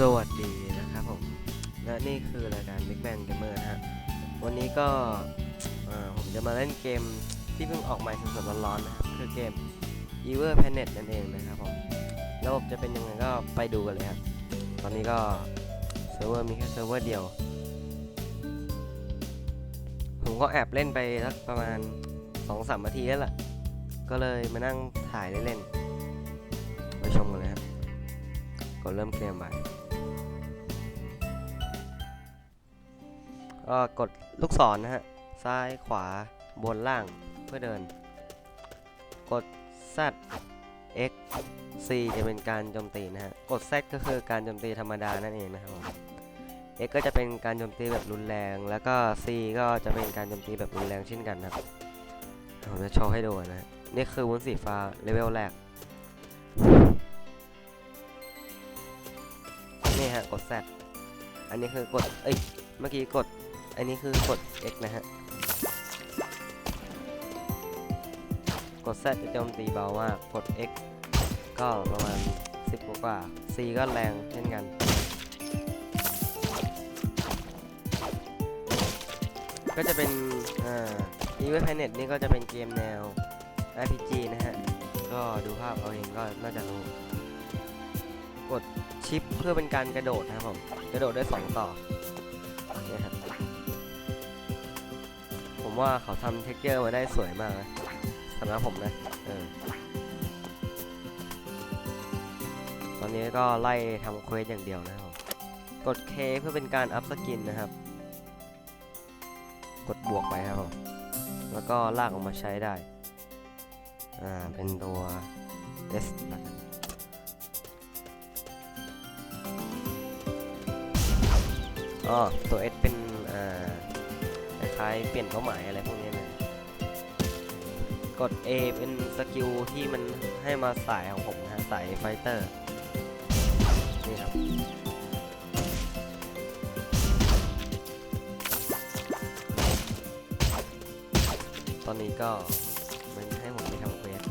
สวัสดีนะครับผมและนี่คือรายการ Big Bang Gamer นะฮะ วันนี้ก็ผมจะมาเล่นเกมที่เพิ่งออกใหม่สดๆร้อนๆนะครับคือเกม Ever Planet นั่นเองนะครับผม ระบบจะเป็นยังไงก็ไปดูกันเลยครับ ตอนนี้ก็เซิร์ฟเวอร์มีแค่เซิร์ฟเวอร์เดียว ผมก็แอบเล่นไปสักประมาณ2-3นาทีแล้วล่ะ ก็เลยมานั่งถ่ายเล่นๆไปชมกันเลยครับก็เริ่มเกมไป ก็กดลูกศรนะฮะ ซ้ายขวาบนล่างเพื่อเดิน กด Z X C จะเป็นการโจมตีนะฮะ กด Z ก็คือการโจมตีธรรมดานั่นเองนะครับผม X ก็จะเป็นการโจมตีแบบรุนแรง แล้วก็ C ก็จะเป็นการโจมตีแบบรุนแรงเช่นกันนะครับ ผมจะโชว์ให้ดูนะฮะนี่คือวุ้นสีฟ้าเลเวลแรก นี่ฮะ กด Z อันนี้คือกด เอ้ย เมื่อกี้กด อันนี้คือกด X นะฮะ กด Z จะโจมตีเบามาก กด X ก็ประมาณ 10 กว่ากว่า C ก็แรงเช่นกันก็จะเป็นอ่า e v e r Planet นี่ก็จะเป็นเกมแนว RPG นะฮะ ก็ดูภาพเอาเองก็น่าจะรู้ กดชิปเพื่อเป็นการกระโดดนะครับผม กระโดดได้สองต่อ ว่าเขาทำเท็กเจอร์มาได้สวยมากนะสำหรับผมนะเออตอนนี้ก็ไล่ทำเควสอย่างเดียวนะครับผมกด K เพื่อเป็นการอัพสกินนะครับ กดบวกไปครับผมแล้วก็ลากออกมาใช้ได้ อ่า เป็นตัว S ละกันอ๋อตัว S เป็น อ่า ล้ายเปลี่ยนเป้าหมายอะไรพวกนี้นะกด A เป็นสกิลที่มันให้มาสายของผมนะสายไฟเตอร์นี่ครับตอนนี้ก็มันให้ผมไปทำเควส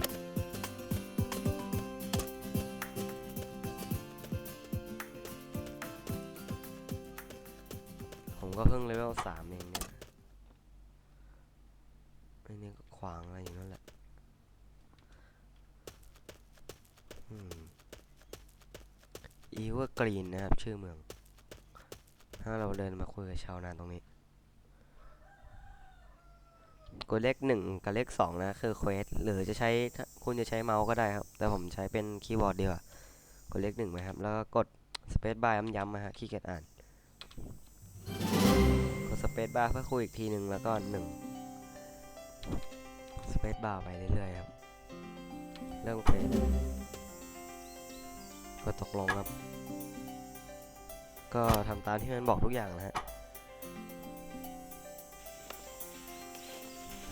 ผมก็เพิ่งเลเวล3างอะไรอยู่นั่นแหละอีเวอร์กรีนนะครับ ชื่อเมือง ถ้าเราเดินมาคุยกับชาวนานตรงนี้กดเลขหนึ่งกับเลขสองนะ คือเควสหรือจะใช้ถ้าคุณจะใช้เมาส์ก็ได้ครับ แต่ผมใช้เป็นคีย์บอร์ดเดีกว่ากดเลขหนึ่งไหมครับ แล้วก็กดสเปซบาร์ย้ำๆนะฮะขี้เกียจอ่าน กดสเปซบาร์เพื่อคุยอีกทีหนึ่งแล้วก็หนึ่ง สเปซบาร์ไปเรื่อยๆครับ เรื่องเป็นก็ตกลงครับ ก็ทำตามที่มันบอกทุกอย่างนะฮะ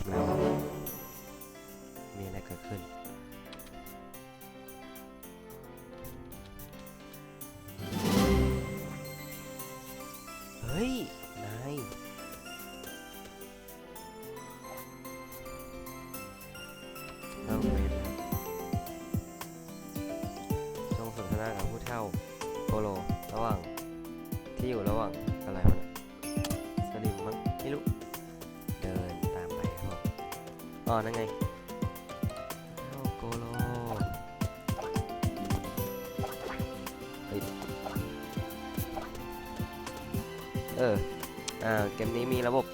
แล้วมีอะไรเกิดขึ้น อ๋อ นั่นไงเฒ่าโกโลเฮ้ยเออ อ่า เกมนี้มีระบบ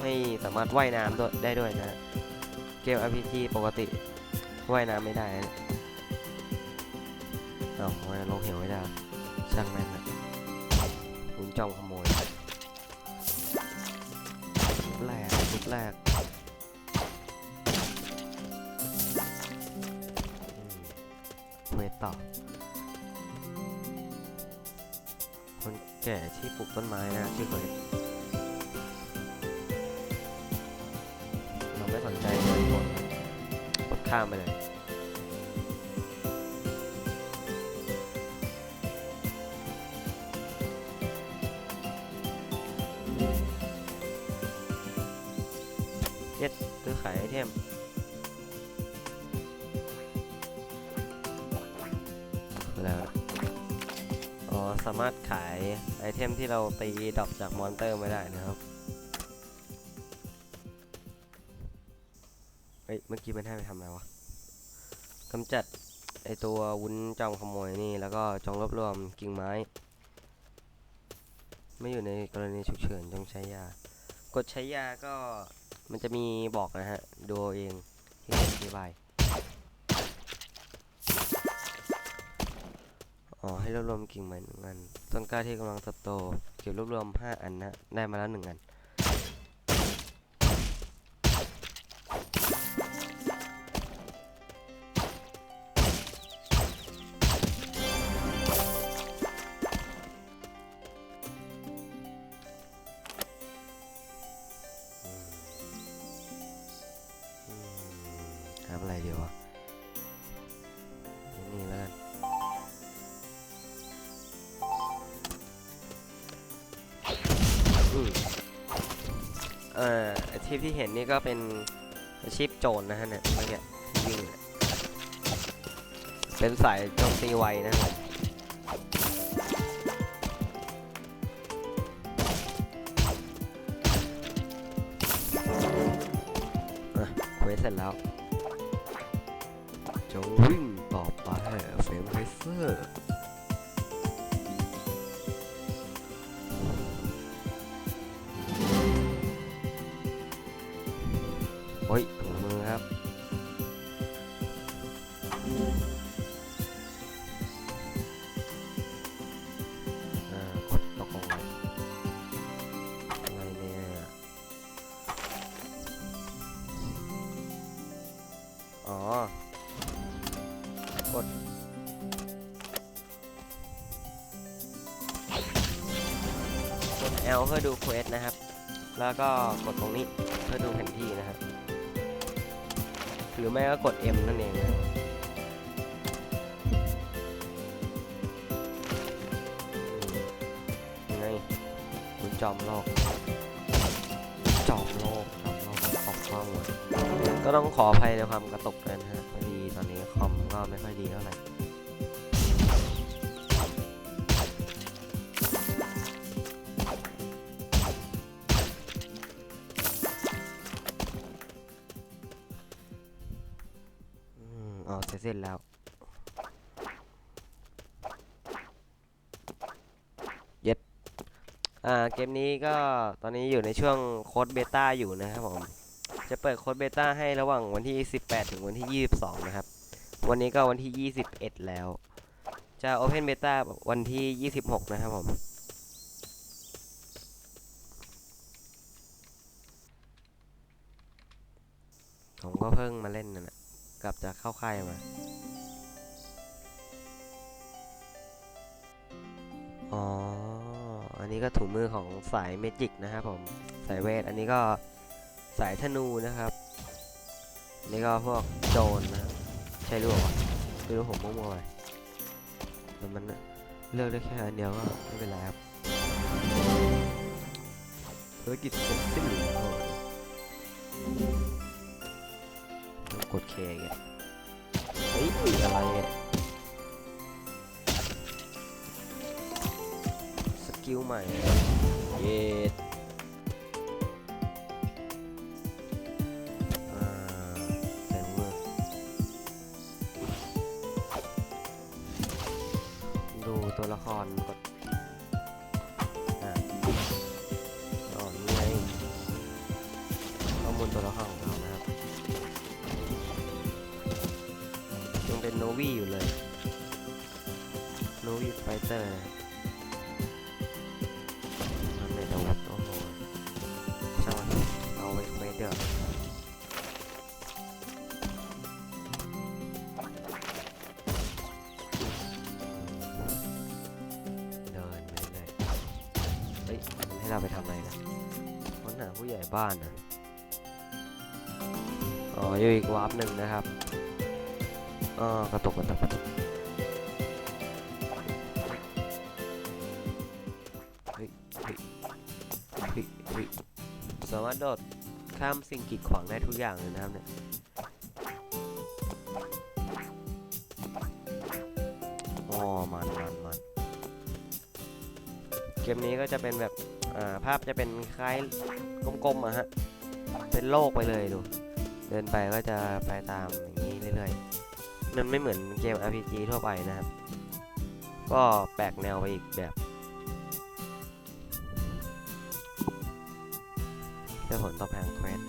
ให้สามารถว่ายน้ำด้วยได้ด้วยนะเกม RPG ปกติว่ายน้ำไม่ได้นะเอ้าว่ายน้ำลงเหวไม่ได้ ช่างแม่งนะคุณจ้องขโมยชุดแรกชุดแรก ต่อ คนแก่ที่ปลูกต้นไม้นะชื่อเควสเราไม่สนใจเลยกดกดข้ามไปเลยเย็ดซื้อขายไอเทม สามารถขายไอเทมที่เราตีดรอปจากมอนเตอร์ไม่ได้นะครับ เฮ้ย เมื่อกี้มันให้ไปทำอะไรวะกำจัดไอตัววุ้นจองขโมยนี่แล้วก็จองรวบรวมกิ่งไม้ ไม่อยู่ในกรณีฉุกเฉินจงใช้ยา กดใช้ยาก็มันจะมีบอกนะฮะ ดูเอาเองที่อธิบาย อ๋อให้รวบรวมกิ่งไม้หนึ่งอันต้นกล้าที่กำลังเติบโต เก็บรวบรวม 5 อันนะ ได้มาแล้วหนึ่งอันทำอะไรดีวะ ออาชีพที่เห็นนี่ก็เป็นอาชีพโจรนะฮะเนี่ยเมื่อกี้วิ่งเนี่ยเป็นสายโจมตีไวนะครับอะเควสเสร็จแล้วจงวิ่งต่อไปเฟรมไฮเซอร์ L เพื่อดูเควสนะครับ แล้วก็กดตรงนี้เพื่อดูแผนที่นะครับ หรือไม่ก็กด M นั่นเองนะครับยังไงคุณจอมโลก จอมโลก จอมโลกก็ออกกล้องหมดก็ต้องขออภัยในความกระตุกกันนะฮะพอดีตอนนี้คอมก็ไม่ค่อยดีเท่าไหร่ เสร็จสิ้นแล้ว เย็ดอ่าเกมนี้ก็ตอนนี้อยู่ในช่วงโค้ดเบต้าอยู่นะครับผม จะเปิดโค้ดเบต้าให้ระหว่างวันที่ 18 ถึงวันที่ 22 นะครับ วันนี้ก็วันที่ 21 แล้ว จะ Open Beta วันที่ 26 นะครับผมผมก็เพิ่งมาเล่นนะ กลับจากเข้าค่ายมา อ๋อ อันนี้ก็ถุงมือของสายเมจิกนะครับผม สายเวท อันนี้ก็สายธนูนะครับอันนี้ก็พวกโจรนะใช่หรือเปล่าวะไม่รู้ผมมั่วๆไปแต่มันเลือกได้แค่อันเดียวก็ไม่เป็นไรครับภารกิจเสร็จสิ้นแล้วต้อ กดเคอีกอะเฮ้ยอะไรเนี่ยสกิลใหม่ เย็ดอ่าใส่มือดูตัวละครกดอ่าอ๋อนี่ไงข้อมูลตัวละคร วี่อยู่เลยโนวี่ไฟเตอร์ทำในอาวุธโอ้โหช่างมันเอาไว้ไว้เดี๋ยวเดินไปเรื่อยเฮ้ยมันให้เราไปทำอะไรนะค้นหาผู้ใหญ่บ้านนะอ๋ออยู่อีกวาร์ปหนึ่งนะครับ อ่ากระตุกกระตุกกระตุกเฮ้ยเฮ้ยเฮ้ยเฮ้ยสามารถโดดข้ามสิ่งกีดขวางได้ทุกอย่างเลยนะครับเนี่ยอ๋อมันมันมันเกมนี้ก็จะเป็นแบบ อ่า ภาพจะเป็นคล้ายกลมๆอะฮะ เป็นโลกไปเลยดู เดินไปก็จะไปตามอย่างนี้เรื่อยๆ มันไม่เหมือนเกม RPG ทั่วไปนะครับ ก็แปลกแนวไปอีกแบบ เพื่อผลตอบแทนเควส